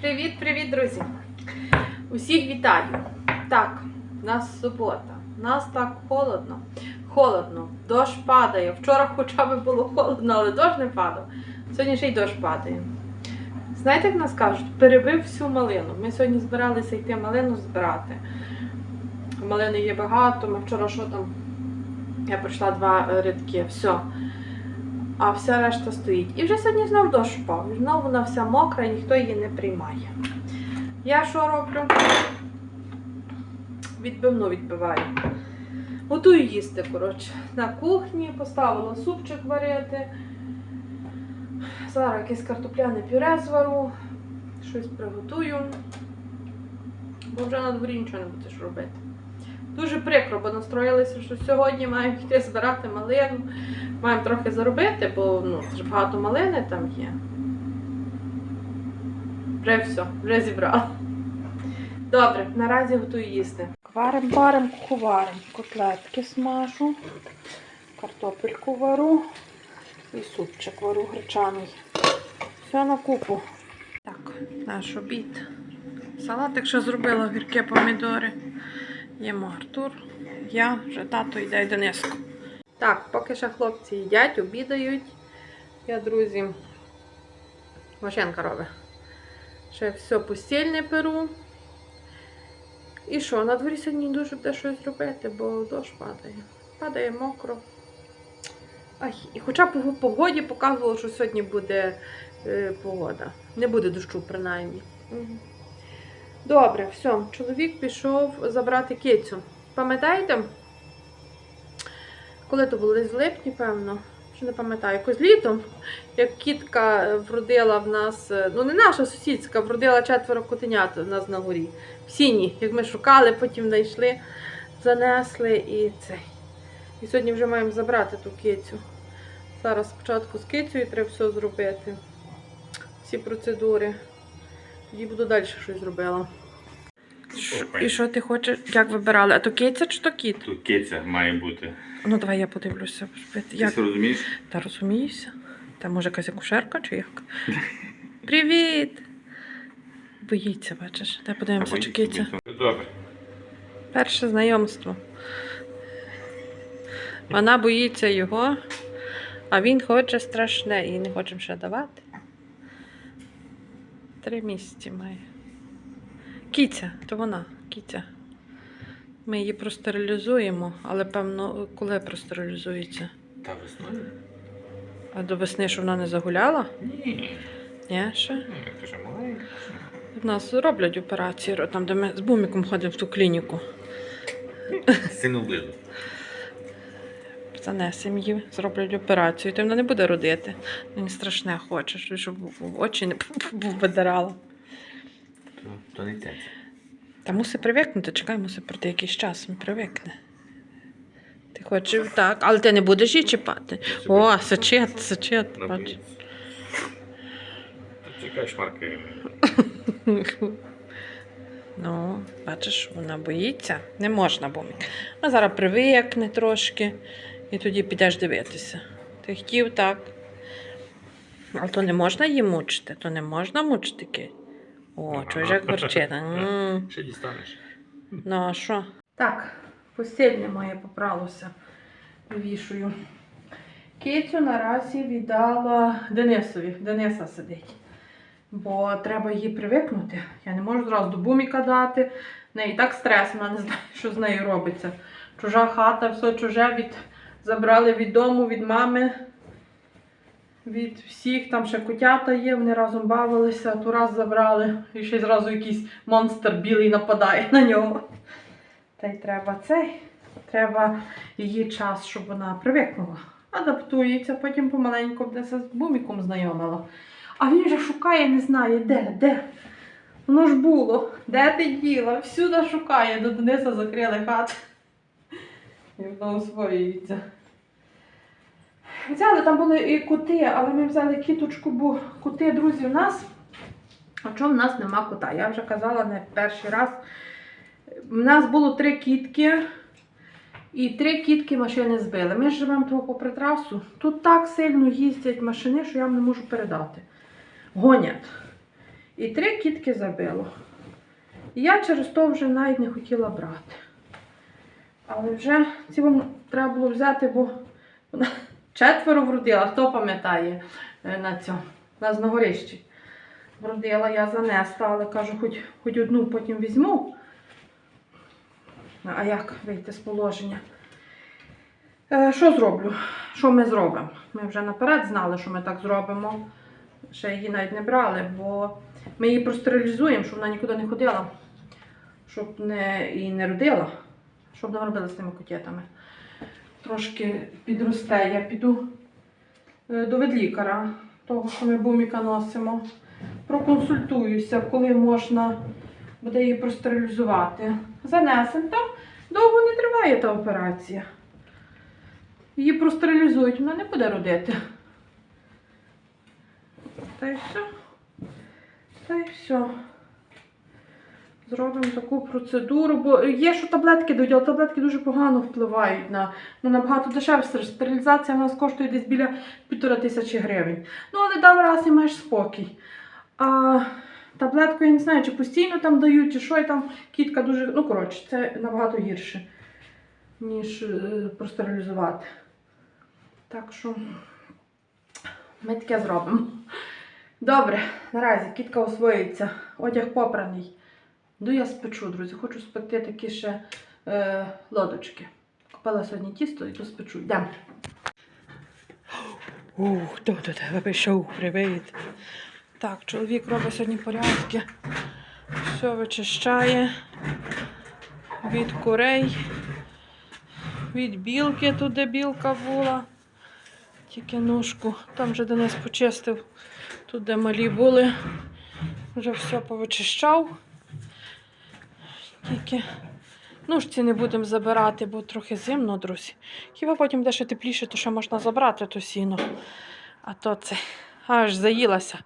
Привіт-привіт, друзі! Усіх вітаю! Так, у нас субота. У нас так холодно. Холодно, дощ падає. Вчора хоча б було холодно, але дощ не падав. Сьогодні ще й дощ падає. Знаєте, як нас кажуть, перебив всю малину. Ми сьогодні збиралися йти малину збирати. Малини є багато, ми вчора що там? Я пройшла два рядки, все. А вся решта стоїть. І вже сьогодні знов дощ впав. Знову вона вся мокра і ніхто її не приймає. Я що роблю? Відбивну відбиваю. Готую їсти, коротше. На кухні поставила супчик варити. Зараз якесь картопляне пюре звару, щось приготую. Бо вже на дворі нічого не будеш робити. Дуже прикро, бо настроїлися, що сьогодні маємо йти збирати малину. Маємо трохи заробити, бо ну, ж багато малини там є. Вже все, вже зібрала. Добре, наразі готую їсти. Варим, варим, куховарим. Котлетки смажу, картопельку вару і супчик вару гречаний. Все на купу. Так, наш обід. Салатик ще зробила гірке помідори. Їмо Артур. Я вже тато йде й Дениско. Так, поки ще хлопці їдять, обідають. Я, друзі, машинка робить. Ще все постільне перу. І що, на дворі сьогодні дуже буде щось робити, бо дощ падає. Падає мокро. Ай, і хоча по погоді показувало, що сьогодні буде е, погода. Не буде дощу, принаймні. Мгм. Добре, все, чоловік пішов забрати кицю. Пам'ятаєте? Коли то було в липні, певно, що не пам'ятаю, якось літом, як кітка вродила в нас, е, ну не наша сусідська, вродила четверо котенят у нас на горі. В сіні, як ми шукали, потім знайшли, занесли і цей. І сьогодні вже маємо забрати ту кицю. Зараз спочатку з кицею треба все зробити. Всі процедури. Тоді буду далі щось зробила. І що ти хочеш? Як вибирали? А то киця чи то кіт? Тут киця має бути. Ну давай я подивлюся. Як? Ти розумієш? Та розуміюся. Та може якась акушерка чи як? Привіт! Боїться, бачиш. Та подивимося, чи киця. Добре. Перше знайомство. Вона боїться його, а він хоче страшне і не хочемо ще давати. Три місяці має. Кіця, то вона, кіця. Ми її простерилізуємо, але певно, коли простерилізується? Та весною? А до весни, що вона не загуляла? Ні. Ні, ще. Ні, ти ж маленька. У нас роблять операції, там, де ми з буміком ходимо в ту клініку. Близько. Занесемо її, зроблять операцію, то вона не буде родити. Він страшне хоче, щоб в очі не видирала. То, то не ця. Та мусить привикнути, чекай, мусить пройти якийсь час, він привикне. Ти хочеш так, але ти не будеш її чіпати. О, сочет, сочет. Бач. Чекай, шмаркає. Ну, бачиш, вона боїться. Не можна бумік. А зараз привикне трошки і тоді підеш дивитися. Ти хотів так. Але то не можна її мучити, то не можна мучити кить. О, чуєш, як горчить. М. Ще дістанеш. Ну, а що? Так, постільне моє попралося. Вішую. Кицю наразі віддала Денисові. Дениса сидить. Бо треба її привикнути. Я не можу зразу до буміка дати. В неї так стрес, вона не знає, що з нею робиться. Чужа хата, все чуже від... забрали від дому, від мами, від всіх. Там ще котята є, вони разом бавилися, а ту раз забрали. І ще зразу якийсь монстр білий нападає на нього. Та й треба цей. Треба її час, щоб вона привикнула. Адаптується, потім помаленьку буде з буміком знайомила. А він же шукає, не знає, де, де. Воно ж було. Де ти діла? Всюди шукає, до Дениса закрили хату. І воно освоюється. Взяли, там були і коти, але ми взяли кіточку, бо коти, друзі, у нас. А чому в нас нема кота? Я вже казала не перший раз. У нас було три кітки, і три кітки машини збили. Ми ж живемо того попри трасу. Тут так сильно їздять машини, що я вам не можу передати. Гонять. І три кітки забило. І я через то вже навіть не хотіла брати. Але вже ці вам треба було взяти, бо вона четверо вродила. Хто пам'ятає е, на цьому? На Зногорищі. Вродила, я занесла, але кажу, хоч, хоч одну потім візьму. А як вийти з положення? Е, що зроблю? Що ми зробимо? Ми вже наперед знали, що ми так зробимо. Ще її навіть не брали, бо ми її простерилізуємо, щоб вона нікуди не ходила, щоб не, і не родила, щоб не робили з тими котятами. Трошки підросте, я піду е, до ведлікаря, того, що ми буміка носимо. Проконсультуюся, коли можна буде її простерилізувати. Занесемо там. Довго не триває та операція. Її простерилізують, вона не буде родити. Та й все. Та й все. Зробимо таку процедуру, бо є, що таблетки дають, але таблетки дуже погано впливають на ну, набагато дешевше. Стерилізація в нас коштує десь біля півтора тисячі гривень. Ну, але дав раз і маєш спокій. А таблетку я не знаю, чи постійно там дають, чи що і там кітка дуже. Ну, коротше, це набагато гірше, ніж е, простерилізувати. Так що ми таке зробимо. Добре, наразі кітка освоїться. Одяг попраний. Йду я спечу, друзі. Хочу спекти такі ще е, лодочки. Купила сьогодні тісто і то спечу. Йдемо. Ух, хто до тебе прийшов? Привіт. Так, чоловік робить сьогодні порядки. Все вичищає від курей, від білки, тут де білка була. Тільки ножку. Там вже Денис почистив. Тут, де малі були, вже все повичищав. Тільки ножці не будемо забирати, бо трохи зимно, друзі. Хіба потім буде ще тепліше, то ще можна забрати то сіно. А то це аж заїлася.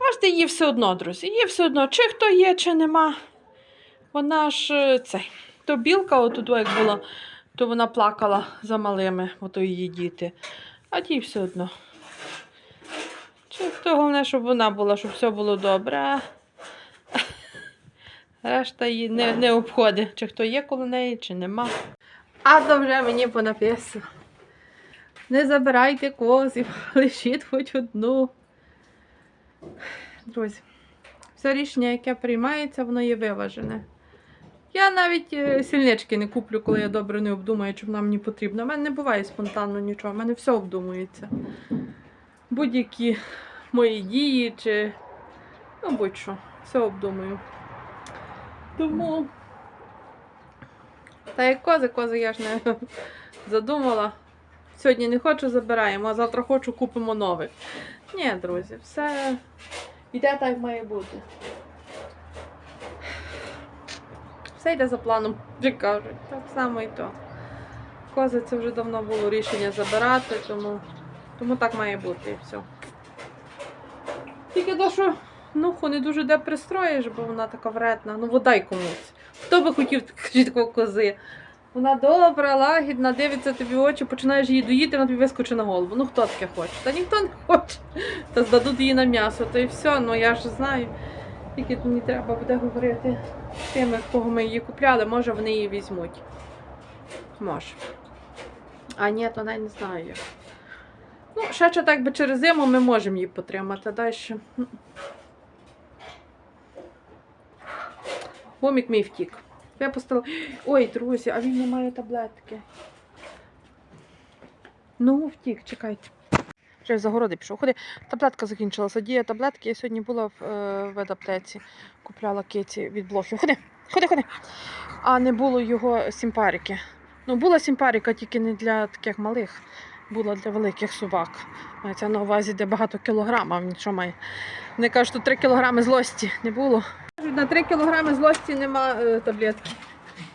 Бачите, її все одно, друзі. Її все одно, чи хто є, чи нема. Вона ж е, цей. То білка отут, як була, то вона плакала за малими, ото її діти. А тій все одно. Чи хто головне, щоб вона була, щоб все було добре. Решта її не, не обходить, чи хто є коло неї, чи нема. А то вже мені понаписано. Не забирайте козів, лишіть хоч одну. Друзі, все рішення, яке приймається, воно є виважене. Я навіть е, сільнички не куплю, коли я добре не обдумаю, чи вона мені потрібна. У мене не буває спонтанно нічого, у мене все обдумується. Будь-які мої дії чи ну, будь-що, все обдумую. Тому. Та як кози, кози я ж не задумала. Сьогодні не хочу, забираємо, а завтра хочу, купимо нових. Ні, друзі, все йде так, має бути. Все йде за планом, як кажуть. Так само і то. Кози це вже давно було рішення забирати, тому, тому так має бути і все. Тільки то, що нуху не дуже де пристроїш, бо вона така вредна. Ну, водай комусь. Хто би хотів кажіть, кози? Вона добра, лагідна, дивиться тобі в очі, починаєш її доїти, вона тобі вискочить на голову. Ну хто таке хоче? Та ніхто не хоче. Та здадуть її на м'ясо, то і все. Ну я ж знаю. Тільки мені треба буде говорити з тими, кого ми її купляли, може вони її візьмуть. Може. А ні, то не знаю. Ну, ще чи так би через зиму ми можемо її потримати. Далі. Гомік мій втік. Я поставила. Ой, друзі, а він не має таблетки. Ну, втік, чекайте. Вже за городи пішов. Ходи, таблетка закінчилася. Дія таблетки. Я сьогодні була в, е, в адаптеці. Купляла киті від блохів. Ходи, ходи, ходи. А не було його сімпарики. Ну, була сімпарика, тільки не для таких малих, була для великих собак. Мається на увазі, де багато кілограм, а він що має. Вони кажуть, що 3 кілограми злості не було. На 3 кілограми злості нема е, таблетки.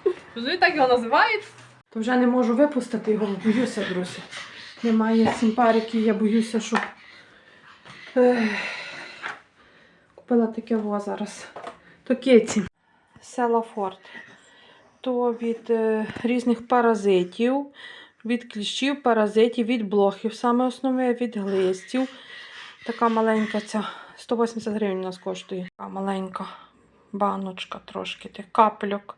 Розумієте, так його називають? То вже не можу випустити його, бо боюся, друзі. Немає симпарики, я боюся, що Ех. купила таке во зараз. То кеці. Села Форт. То від е, різних паразитів, від кліщів, паразитів, від блохів, саме основне від глистів. Така маленька ця 180 гривень у нас коштує. Така маленька баночка трошки тих капельок.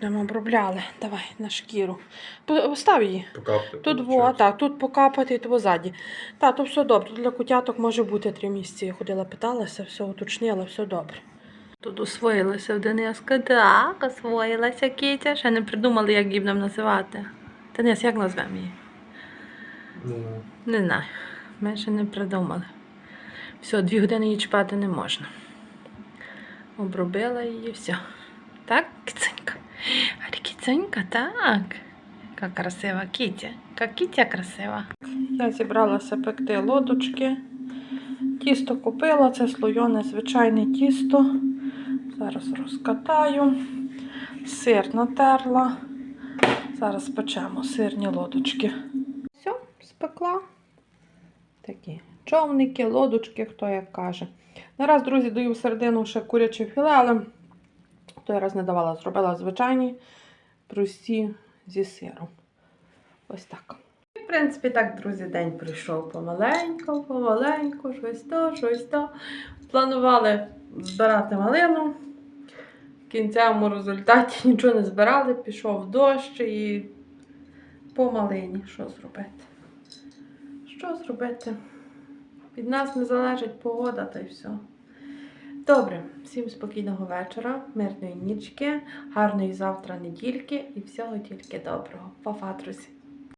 Будемо обробляли. Давай на шкіру. По- Став її. Покапти. Тут во, так, тут покапати, то ззаді. Так, то все добре. Тут для котяток може бути три місяці. Я ходила, питалася, все уточнила, все добре. Тут освоїлася в Дениска. Так, освоїлася Кітя. Ще не придумали, як її будемо називати. Денис, як назвемо її? Ну, Не знаю. Ми ще не придумали. Все, дві години її чіпати не можна. Обробила її, все. Так, киценька. А киценька, так. Яка красива кітя. Яка кітя красива. Я зібралася пекти лодочки. Тісто купила, це слойоне звичайне тісто. Зараз розкатаю. Сир натерла. Зараз печемо сирні лодочки. Все, спекла. Такі човники, лодочки, хто як каже. Нараз, друзі, даю всередину ще куряче філе, але той раз не давала, зробила звичайні, прості зі сиром. Ось так. В принципі, так, друзі, день прийшов помаленьку, помаленьку, щось то, щось то. Планували збирати малину. В кінцевому результаті нічого не збирали, пішов дощ і по малині. Що зробити? Що зробити? Від нас не залежить погода та й все. Добре, всім спокійного вечора, мирної нічки, гарної завтра недільки і всього тільки доброго. Па-па, друзі!